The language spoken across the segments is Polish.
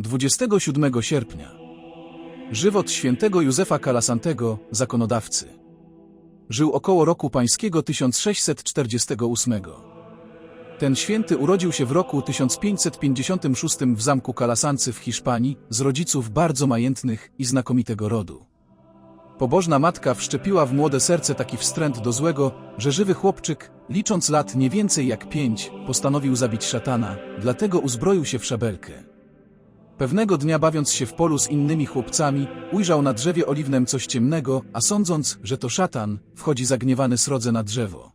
27 sierpnia. Żywot świętego Józefa Kalasantego, zakonodawcy. Żył około roku pańskiego 1648. Ten święty urodził się w roku 1556 w zamku Kalasancy w Hiszpanii z rodziców bardzo majętnych i znakomitego rodu. Pobożna matka wszczepiła w młode serce taki wstręt do złego, że żywy chłopczyk, licząc lat nie więcej jak pięć, postanowił zabić szatana, dlatego uzbroił się w szabelkę. Pewnego dnia bawiąc się w polu z innymi chłopcami, ujrzał na drzewie oliwnem coś ciemnego, a sądząc, że to szatan, wchodzi zagniewany srodze na drzewo.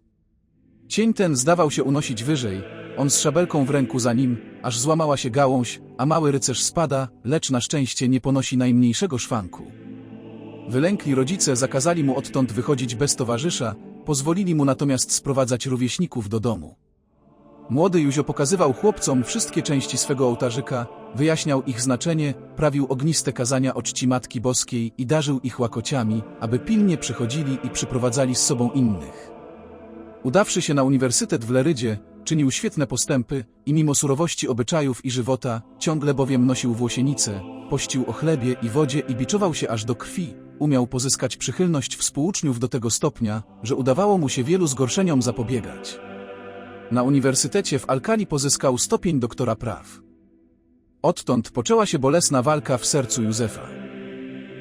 Cień ten zdawał się unosić wyżej, on z szabelką w ręku za nim, aż złamała się gałąź, a mały rycerz spada, lecz na szczęście nie ponosi najmniejszego szwanku. Wylękli rodzice zakazali mu odtąd wychodzić bez towarzysza, pozwolili mu natomiast sprowadzać rówieśników do domu. Młody Józio pokazywał chłopcom wszystkie części swego ołtarzyka, wyjaśniał ich znaczenie, prawił ogniste kazania o czci Matki Boskiej i darzył ich łakociami, aby pilnie przychodzili i przyprowadzali z sobą innych. Udawszy się na uniwersytet w Lerydzie, czynił świetne postępy i mimo surowości obyczajów i żywota, ciągle bowiem nosił włosienice, pościł o chlebie i wodzie i biczował się aż do krwi, umiał pozyskać przychylność współuczniów do tego stopnia, że udawało mu się wielu zgorszeniom zapobiegać. Na uniwersytecie w Alkali pozyskał stopień doktora praw. Odtąd poczęła się bolesna walka w sercu Józefa.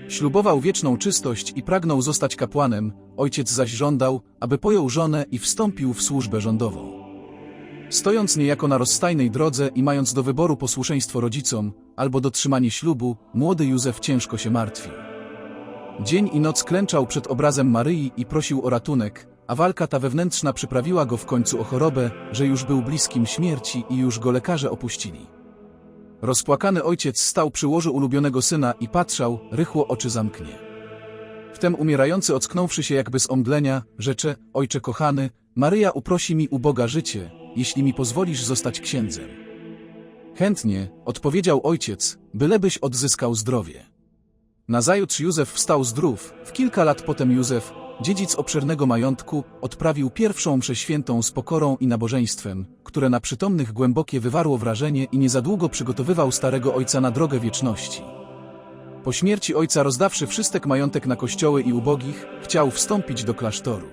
Ślubował wieczną czystość i pragnął zostać kapłanem, ojciec zaś żądał, aby pojął żonę i wstąpił w służbę rządową. Stojąc niejako na rozstajnej drodze i mając do wyboru posłuszeństwo rodzicom, albo dotrzymanie ślubu, młody Józef ciężko się martwił. Dzień i noc klęczał przed obrazem Maryi i prosił o ratunek, a walka ta wewnętrzna przyprawiła go w końcu o chorobę, że już był bliskim śmierci i już go lekarze opuścili. Rozpłakany ojciec stał przy łożu ulubionego syna i patrzał, rychło oczy zamknie. Wtem umierający ocknąwszy się jakby z omdlenia, rzecze, ojcze kochany, Maryja uprosi mi u Boga życie, jeśli mi pozwolisz zostać księdzem. Chętnie, odpowiedział ojciec, bylebyś odzyskał zdrowie. Nazajutrz Józef wstał zdrów, w kilka lat potem Józef, dziedzic obszernego majątku, odprawił pierwszą mszę świętą z pokorą i nabożeństwem, które na przytomnych głębokie wywarło wrażenie i niezadługo przygotowywał starego ojca na drogę wieczności. Po śmierci ojca rozdawszy wszystek majątek na kościoły i ubogich, chciał wstąpić do klasztoru.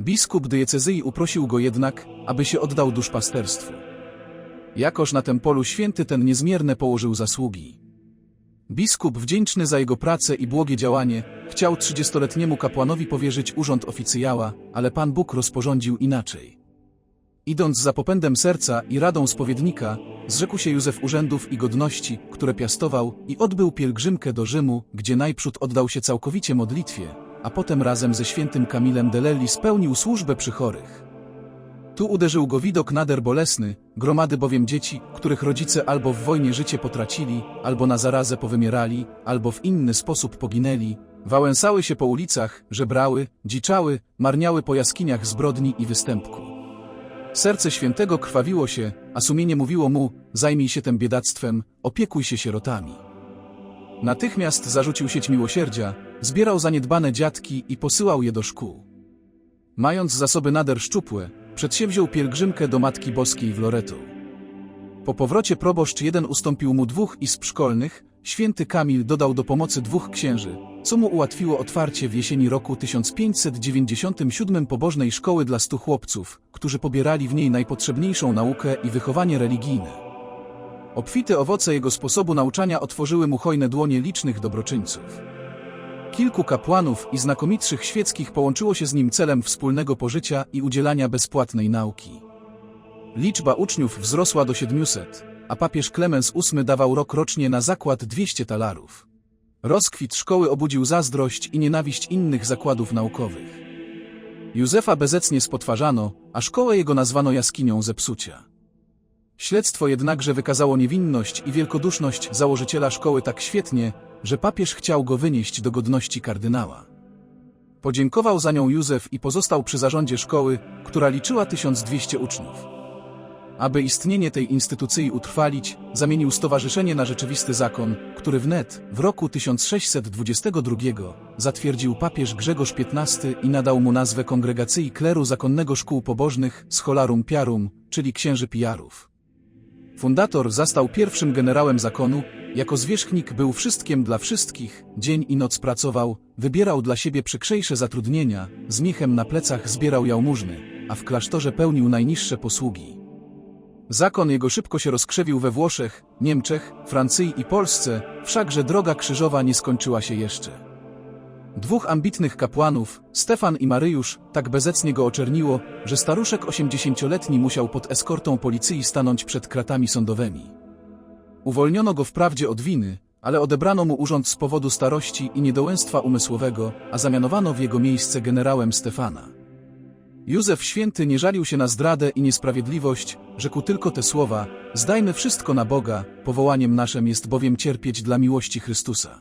Biskup diecezji uprosił go jednak, aby się oddał duszpasterstwu. Jakoż na tym polu święty ten niezmierne położył zasługi. Biskup, wdzięczny za jego pracę i błogie działanie, chciał trzydziestoletniemu kapłanowi powierzyć urząd oficjała, ale Pan Bóg rozporządził inaczej. Idąc za popędem serca i radą spowiednika, zrzekł się Józef urzędów i godności, które piastował i odbył pielgrzymkę do Rzymu, gdzie najprzód oddał się całkowicie modlitwie, a potem razem ze świętym Kamilem Delelli spełnił służbę przy chorych. Tu uderzył go widok nader bolesny, gromady bowiem dzieci, których rodzice albo w wojnie życie potracili, albo na zarazę powymierali, albo w inny sposób poginęli, wałęsały się po ulicach, żebrały, dziczały, marniały po jaskiniach zbrodni i występku. Serce świętego krwawiło się, a sumienie mówiło mu, zajmij się tym biedactwem, opiekuj się sierotami. Natychmiast zarzucił sieć miłosierdzia, zbierał zaniedbane dziadki i posyłał je do szkół. Mając zasoby nader szczupłe, przedsięwziął pielgrzymkę do Matki Boskiej w Loreto. Po powrocie proboszcz jeden ustąpił mu dwóch izb szkolnych, święty Kamil dodał do pomocy dwóch księży, co mu ułatwiło otwarcie w jesieni roku 1597 pobożnej szkoły dla stu chłopców, którzy pobierali w niej najpotrzebniejszą naukę i wychowanie religijne. Obfite owoce jego sposobu nauczania otworzyły mu hojne dłonie licznych dobroczyńców. Kilku kapłanów i znakomitszych świeckich połączyło się z nim celem wspólnego pożycia i udzielania bezpłatnej nauki. Liczba uczniów wzrosła do 700, a papież Klemens VIII dawał rok rocznie na zakład 200 talarów. Rozkwit szkoły obudził zazdrość i nienawiść innych zakładów naukowych. Józefa bezecnie spotwarzano, a szkołę jego nazwano jaskinią zepsucia. Śledztwo jednakże wykazało niewinność i wielkoduszność założyciela szkoły tak świetnie, że papież chciał go wynieść do godności kardynała. Podziękował za nią Józef i pozostał przy zarządzie szkoły, która liczyła 1200 uczniów. Aby istnienie tej instytucji utrwalić, zamienił stowarzyszenie na rzeczywisty zakon, który wnet, w roku 1622, zatwierdził papież Grzegorz XV i nadał mu nazwę Kongregacji Kleru Zakonnego Szkół Pobożnych Scholarum Piarum, czyli księży pijarów. Fundator zastał pierwszym generałem zakonu, jako zwierzchnik był wszystkim dla wszystkich, dzień i noc pracował, wybierał dla siebie przykrzejsze zatrudnienia, z miechem na plecach zbierał jałmużny, a w klasztorze pełnił najniższe posługi. Zakon jego szybko się rozkrzewił we Włoszech, Niemczech, Francji i Polsce, wszakże droga krzyżowa nie skończyła się jeszcze. Dwóch ambitnych kapłanów, Stefan i Maryjusz, tak bezecnie go oczerniło, że staruszek osiemdziesięcioletni musiał pod eskortą policji stanąć przed kratami sądowymi. Uwolniono go wprawdzie od winy, ale odebrano mu urząd z powodu starości i niedołęstwa umysłowego, a zamianowano w jego miejsce generałem Stefana. Józef Święty nie żalił się na zdradę i niesprawiedliwość, rzekł tylko te słowa, zdajmy wszystko na Boga, powołaniem naszym jest bowiem cierpieć dla miłości Chrystusa.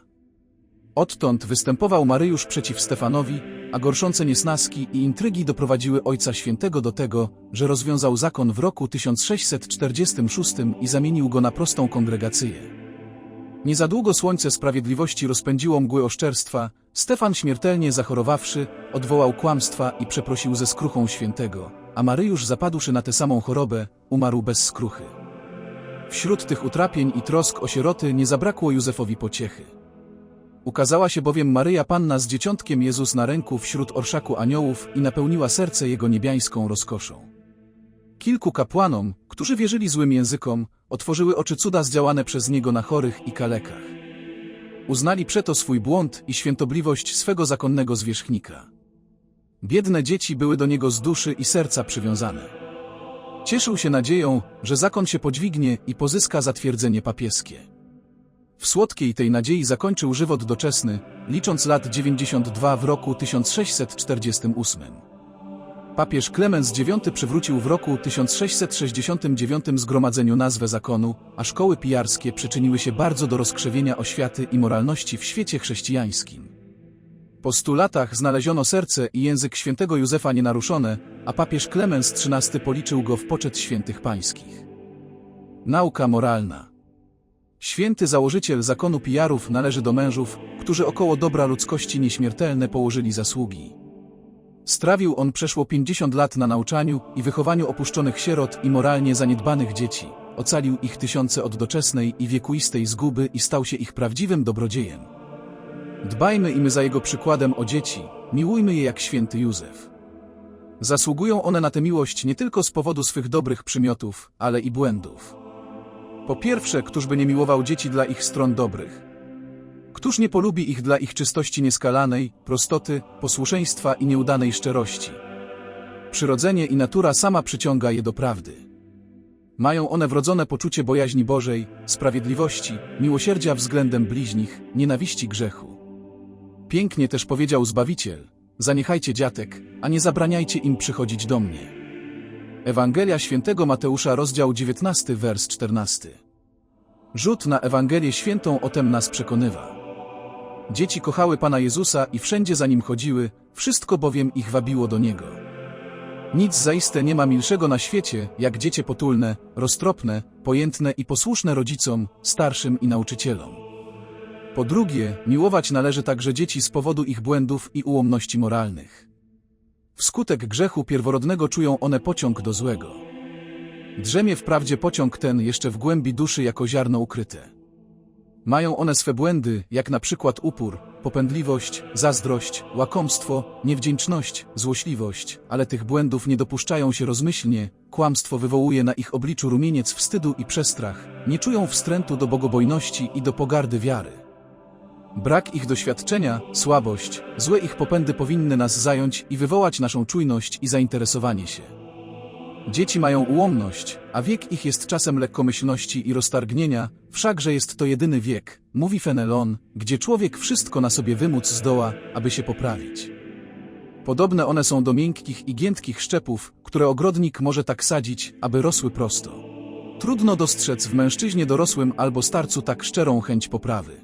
Odtąd występował Maryjusz przeciw Stefanowi, a gorszące niesnaski i intrygi doprowadziły Ojca Świętego do tego, że rozwiązał zakon w roku 1646 i zamienił go na prostą kongregację. Niezadługo słońce sprawiedliwości rozpędziło mgły oszczerstwa, Stefan śmiertelnie zachorowawszy, odwołał kłamstwa i przeprosił ze skruchą świętego, a Maryjusz zapadłszy na tę samą chorobę, umarł bez skruchy. Wśród tych utrapień i trosk o sieroty nie zabrakło Józefowi pociechy. Ukazała się bowiem Maryja Panna z dzieciątkiem Jezus na ręku wśród orszaku aniołów i napełniła serce jego niebiańską rozkoszą. Kilku kapłanom, którzy wierzyli złym językom, otworzyły oczy cuda zdziałane przez niego na chorych i kalekach. Uznali przeto swój błąd i świętobliwość swego zakonnego zwierzchnika. Biedne dzieci były do niego z duszy i serca przywiązane. Cieszył się nadzieją, że zakon się podźwignie i pozyska zatwierdzenie papieskie. W słodkiej tej nadziei zakończył żywot doczesny, licząc lat 92 w roku 1648. Papież Klemens IX przywrócił w roku 1669 zgromadzeniu nazwę zakonu, a szkoły pijarskie przyczyniły się bardzo do rozkrzewienia oświaty i moralności w świecie chrześcijańskim. Po stu latach znaleziono serce i język świętego Józefa nienaruszone, a papież Klemens XIII policzył go w poczet świętych pańskich. Nauka moralna Święty założyciel zakonu pijarów należy do mężów, którzy około dobra ludzkości nieśmiertelne położyli zasługi. Strawił on przeszło 50 lat na nauczaniu i wychowaniu opuszczonych sierot i moralnie zaniedbanych dzieci. Ocalił ich tysiące od doczesnej i wiekuistej zguby i stał się ich prawdziwym dobrodziejem. Dbajmy i my za jego przykładem o dzieci, miłujmy je jak święty Józef. Zasługują one na tę miłość nie tylko z powodu swych dobrych przymiotów, ale i błędów. Po pierwsze, któż by nie miłował dzieci dla ich stron dobrych? Któż nie polubi ich dla ich czystości nieskalanej, prostoty, posłuszeństwa i nieudanej szczerości? Przyrodzenie i natura sama przyciąga je do prawdy. Mają one wrodzone poczucie bojaźni Bożej, sprawiedliwości, miłosierdzia względem bliźnich, nienawiści grzechu. Pięknie też powiedział Zbawiciel, zaniechajcie dziatek, a nie zabraniajcie im przychodzić do mnie. Ewangelia świętego Mateusza rozdział 19 wers 14 Rzut na Ewangelię świętą o tem nas przekonywa. Dzieci kochały Pana Jezusa i wszędzie za Nim chodziły, wszystko bowiem ich wabiło do Niego. Nic zaiste nie ma milszego na świecie, jak dziecię potulne, roztropne, pojętne i posłuszne rodzicom, starszym i nauczycielom. Po drugie, miłować należy także dzieci z powodu ich błędów i ułomności moralnych. Wskutek grzechu pierworodnego czują one pociąg do złego. Drzemie wprawdzie pociąg ten jeszcze w głębi duszy jako ziarno ukryte. Mają one swe błędy, jak na przykład upór, popędliwość, zazdrość, łakomstwo, niewdzięczność, złośliwość, ale tych błędów nie dopuszczają się rozmyślnie, kłamstwo wywołuje na ich obliczu rumieniec wstydu i przestrach, nie czują wstrętu do bogobojności i do pogardy wiary. Brak ich doświadczenia, słabość, złe ich popędy powinny nas zająć i wywołać naszą czujność i zainteresowanie się. Dzieci mają ułomność, a wiek ich jest czasem lekkomyślności i roztargnienia, wszakże jest to jedyny wiek, mówi Fenelon, gdzie człowiek wszystko na sobie wymóc zdoła, aby się poprawić. Podobne one są do miękkich i giętkich szczepów, które ogrodnik może tak sadzić, aby rosły prosto. Trudno dostrzec w mężczyźnie dorosłym albo starcu tak szczerą chęć poprawy.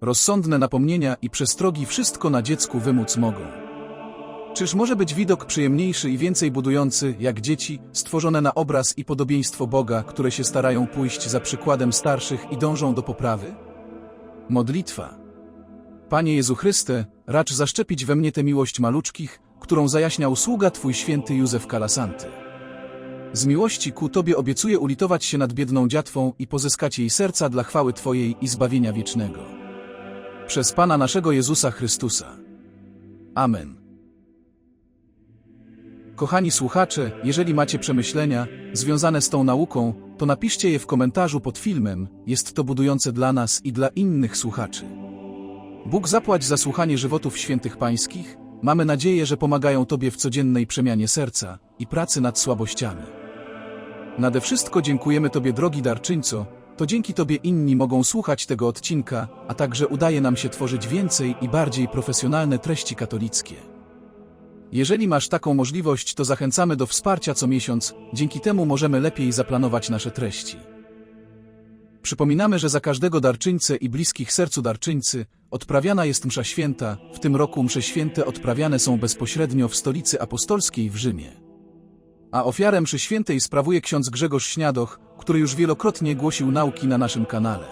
Rozsądne napomnienia i przestrogi wszystko na dziecku wymóc mogą. Czyż może być widok przyjemniejszy i więcej budujący, jak dzieci, stworzone na obraz i podobieństwo Boga, które się starają pójść za przykładem starszych i dążą do poprawy? Modlitwa. Panie Jezu Chryste, racz zaszczepić we mnie tę miłość maluczkich, którą zajaśniał sługa Twój święty Józef Kalasanty. Z miłości ku Tobie obiecuję ulitować się nad biedną dziatwą i pozyskać jej serca dla chwały Twojej i zbawienia wiecznego. Przez Pana naszego Jezusa Chrystusa. Amen. Kochani słuchacze, jeżeli macie przemyślenia związane z tą nauką, to napiszcie je w komentarzu pod filmem, jest to budujące dla nas i dla innych słuchaczy. Bóg zapłać za słuchanie żywotów świętych pańskich, mamy nadzieję, że pomagają Tobie w codziennej przemianie serca i pracy nad słabościami. Nade wszystko dziękujemy Tobie drogi darczyńco, to dzięki Tobie inni mogą słuchać tego odcinka, a także udaje nam się tworzyć więcej i bardziej profesjonalne treści katolickie. Jeżeli masz taką możliwość, to zachęcamy do wsparcia co miesiąc, dzięki temu możemy lepiej zaplanować nasze treści. Przypominamy, że za każdego darczyńcę i bliskich sercu darczyńcy odprawiana jest msza święta, w tym roku msze święte odprawiane są bezpośrednio w stolicy apostolskiej w Rzymie. A ofiarę mszy świętej sprawuje ksiądz Grzegorz Śniadoch, który już wielokrotnie głosił nauki na naszym kanale.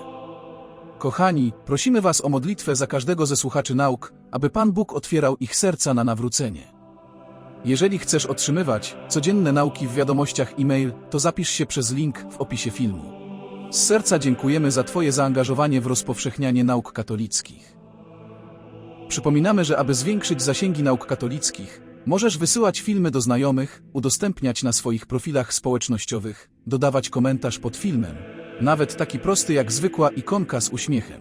Kochani, prosimy Was o modlitwę za każdego ze słuchaczy nauk, aby Pan Bóg otwierał ich serca na nawrócenie. Jeżeli chcesz otrzymywać codzienne nauki w wiadomościach e-mail, to zapisz się przez link w opisie filmu. Z serca dziękujemy za Twoje zaangażowanie w rozpowszechnianie nauk katolickich. Przypominamy, że aby zwiększyć zasięgi nauk katolickich, możesz wysyłać filmy do znajomych, udostępniać na swoich profilach społecznościowych, dodawać komentarz pod filmem, nawet taki prosty jak zwykła ikonka z uśmiechem.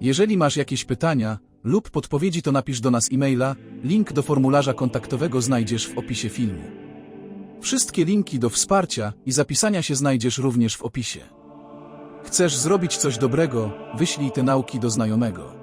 Jeżeli masz jakieś pytania lub podpowiedzi, to napisz do nas e-maila, link do formularza kontaktowego znajdziesz w opisie filmu. Wszystkie linki do wsparcia i zapisania się znajdziesz również w opisie. Chcesz zrobić coś dobrego, wyślij te nauki do znajomego.